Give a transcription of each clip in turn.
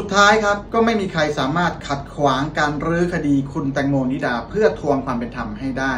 สุดท้ายครับก็ไม่มีใครสามารถขัดขวางการรื้อคดีคุณแตงโมนิดาเพื่อทวงความเป็นธรรมให้ได้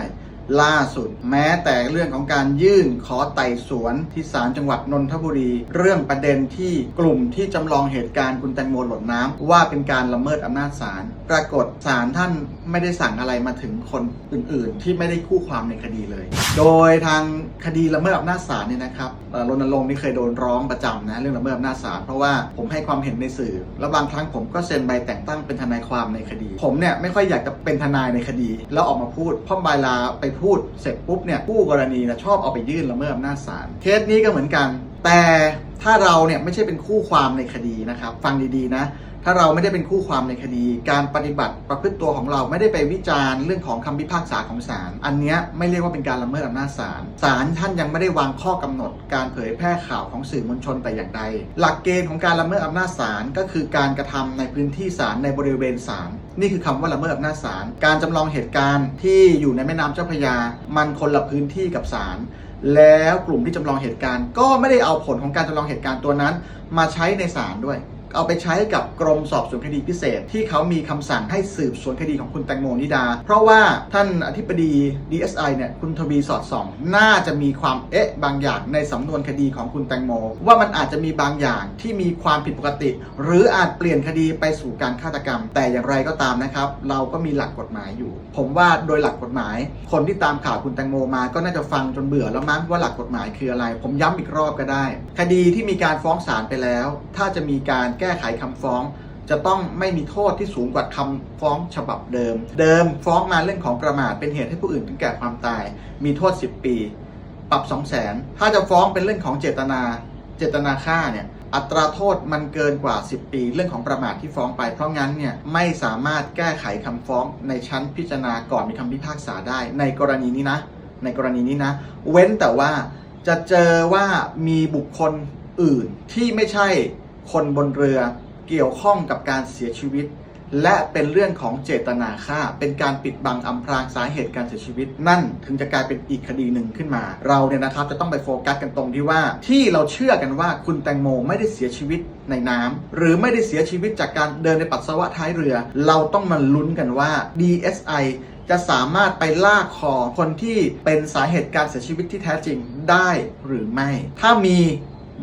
ล่าสุด แม้แต่เรื่องของการยื่นขอไต่สวนที่ศาลจังหวัดนนทบุรี เรื่องประเด็นที่กลุ่มที่จำลองเหตุการณ์คุณแตงโมหล่นน้ำว่าเป็นการละเมิดอำนาจศาลปรากฏศาลท่านไม่ได้สั่งอะไรมาถึงคนอื่น ๆ ที่ไม่ได้คู่ความในคดีเลย โดยทางคดีละเมิดอำนาจศาลเนี่ยนะครับรณรงค์นี่เคยโดนร้องประจำนะเรื่องละเมิดอำนาจศาลเพราะว่าผมให้ความเห็นในสื่อ แล้วบางครั้งผมก็เซ็นใบแต่งตั้งเป็นทนายความในคดี ผมเนี่ยไม่ค่อยอยากจะเป็นทนายในคดี แล้วออกมาพูดเพราะเวลาไปพูดเสร็จปุ๊บเนี่ยผู้กรณีนะชอบเอาไปยื่นละเมิดอำนาจศาลเคสนี้ก็เหมือนกัน แต่ถ้าเราเนี่ยไม่ใช่เป็นคู่ความในคดีนะครับฟังดีๆนะถ้าเราไม่ได้เป็นคู่ความในคดี การปฏิบัติประพฤติตัวของเราไม่ได้ไปวิจารณ์เรื่องของคำพิพากษาของศาล อันนี้ไม่เรียกว่าเป็นการละเมิดอำนาจศาล ศาลท่านยังไม่ได้วางข้อกำหนด การเผยแพร่ข่าวของสื่อมวลชนแต่อย่างใด หลักเกณฑ์ของการละเมิดอำนาจศาลก็คือการกระทำในพื้นที่ศาลในบริเวณศาล นี่คือคำว่าละเมิดอำนาจศาล การจำลองเหตุการณ์ที่อยู่ในแม่น้ำเจ้าพระยา มันคนละพื้นที่กับศาล แล้วกลุ่มที่จำลองเหตุการณ์ ก็ไม่ได้เอาผลของการจำลองเหตุการณ์ตัวนั้น มาใช้ในศาลด้วย เอาไปใช้กับกรมสอบสวนคดีพิเศษ ที่เขามีคำสั่งให้สืบสวนคดีของคุณแตงโมนิดา เพราะว่าท่านอธิบดี DSI เนี่ยคุณทวีสอดส่อง น่าจะมีความเอ๊ะบางอย่างในสำนวนคดีของคุณแตงโม ว่ามันอาจจะมีบางอย่างที่มีความผิดปกติ หรืออาจเปลี่ยนคดีไปสู่การฆาตกรรม แต่อย่างไรก็ตามนะครับ เราก็มีหลักกฎหมายอยู่ ผมว่าโดยหลักกฎหมาย คนที่ตามข่าวคุณแตงโมมาก็น่าจะฟังจนเบื่อแล้วมั้งว่าหลักกฎหมายคืออะไร ผมย้ำอีกรอบก็ได้ คดีที่มีการฟ้องศาลไปแล้ว ถ้าจะมีการแก้ไขคำฟ้อง จะต้องไม่มีโทษที่สูงกว่าคำฟ้องฉบับเดิม เดิมฟ้องมาเรื่องของประมาทเป็นเหตุให้ผู้อื่นถึงแก่ความตาย มีโทษ 10 ปี ปรับ2 0 0 0 0 0ถ้าจะฟ้องเป็นเรื่องของเจตนาเจตนาฆ่าเนี่ยอัตราโทษมันเกินกว่า 10 ปี เรื่องของประมาทที่ฟ้องไป เพราะงั้นเนี่ยไม่สามารถแก้ไขคำฟ้องในชั้นพิจารณาก่อนมีคำพิพากษาได้ ในกรณีนี้นะ ในกรณีนี้นะ เว้นแต่ว่าจะเจอว่ามีบุคคลอื่นที่ไม่ใช่ คนบนเรือเกี่ยวข้องกับการเสียชีวิต และเป็นเรื่องของเจตนาฆ่า เป็นการปิดบังอำพรางสาเหตุการเสียชีวิต นั่นถึงจะกลายเป็นอีกคดีหนึ่งขึ้นมา เราเนี่ยนะครับจะต้องไปโฟกัสกันตรงที่ว่า ที่เราเชื่อกันว่าคุณแตงโมไม่ได้เสียชีวิตในน้ำหรือไม่ได้เสียชีวิตจากการเดินในปัสสาวะท้ายเรือ เราต้องมาลุ้นกันว่า DSI จะสามารถไปลากคอคนที่เป็นสาเหตุการเสียชีวิตที่แท้จริงได้หรือไม่ ถ้ามี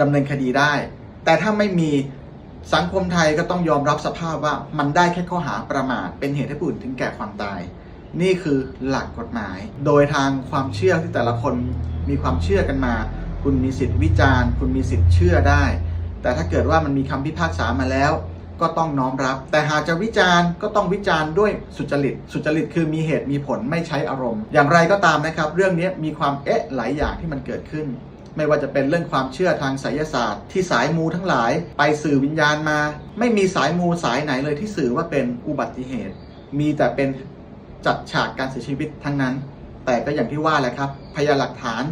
ดำเนินคดีได้ แต่ถ้าไม่มีสังคมไทยก็ต้องยอมรับสภาพว่ามันได้แค่ข้อหาประมาทเป็นเหตุให้ผู้อื่นถึงแก่ความตาย นี่คือหลักกฎหมาย โดยทางความเชื่อที่แต่ละคนมีความเชื่อกันมา คุณมีสิทธิ์วิจารณ์ คุณมีสิทธิ์เชื่อได้ แต่ถ้าเกิดว่ามันมีคำพิพากษามาแล้ว ก็ต้องน้อมรับ แต่หากจะวิจารณ์ก็ต้องวิจารณ์ด้วยสุจริต สุจริตคือมีเหตุมีผลไม่ใช้อารมณ์ อย่างไรก็ตามนะครับ เรื่องนี้มีความเอ๊ะหลายอย่างที่มันเกิดขึ้น ไม่ว่าจะเป็นเรื่องความเชื่อทางไสยศาสตร์ ที่สายมูทั้งหลายไปสื่อวิญญาณมา ไม่มีสายมูสายไหนเลยที่สื่อว่าเป็นอุบัติเหตุ มีแต่เป็นจัดฉากการเสียชีวิตทั้งนั้น แต่ก็อย่างที่ว่าแหละครับพยานหลักฐาน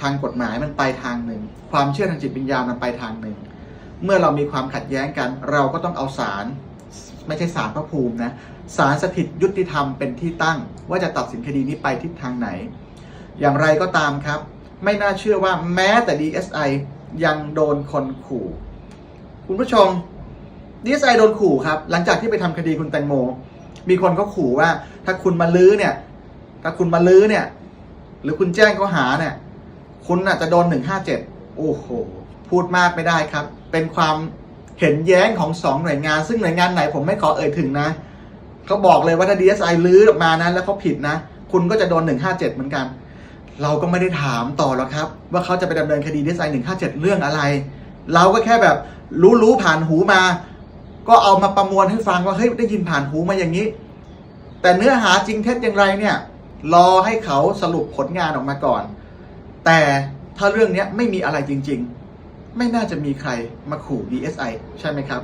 ทางกฎหมายมันไปทางหนึ่ง ความเชื่อทางจิตวิญญาณมันไปทางหนึ่ง เมื่อเรามีความขัดแย้งกัน เราก็ต้องเอาสารไม่ใช่สารพระภูมินะสารสถิตยุติธรรมเป็นที่ตั้ง ว่าจะตัดสินคดีนี้ไปทิศทางไหน อย่างไรก็ตามครับ ไม่น่าเชื่อว่าแม้แต่ DSI ยังโดนคนขู่ คุณผู้ชม DSI โดนขู่ครับ หลังจากที่ไปทำคดีคุณแตงโม มีคนก็ขู่ว่า ถ้าคุณมาลื้อเนี่ย ถ้าคุณมาลื้อเนี่ย หรือคุณแจ้งข้อหาเนี่ย คุณน่ะจะโดน157โอ้โห พูดมากไม่ได้ครับ เป็นความเห็นแย้งของสองหน่วยงาน ซึ่งหน่วยงานไหนผมไม่ขอเอ่ยถึงนะเขาบอกเลยว่าถ้า DSI ลื้อออกมานะแล้วเขาผิดนะ คุณก็จะโดน157เหมือนกัน เราก็ไม่ได้ถามต่อหรอกครับ ว่าเขาจะไปดำเนินคดี DSI 157เจ็ดเรื่องอะไร เราก็แค่แบบรู้รู้ผ่านหูมา ก็เอามาประมวลให้ฟังว่าเฮ้ยได้ยินผ่านหูมาอย่างนี้ แต่เนื้อหาจริงเท็จอย่างไรเนี่ย รอให้เขาสรุปผลงานออกมาก่อน แต่ถ้าเรื่องนี้ไม่มีอะไรจริง ๆ ไม่น่าจะมีใครมาขู่ DSI ใช่ไหมครับ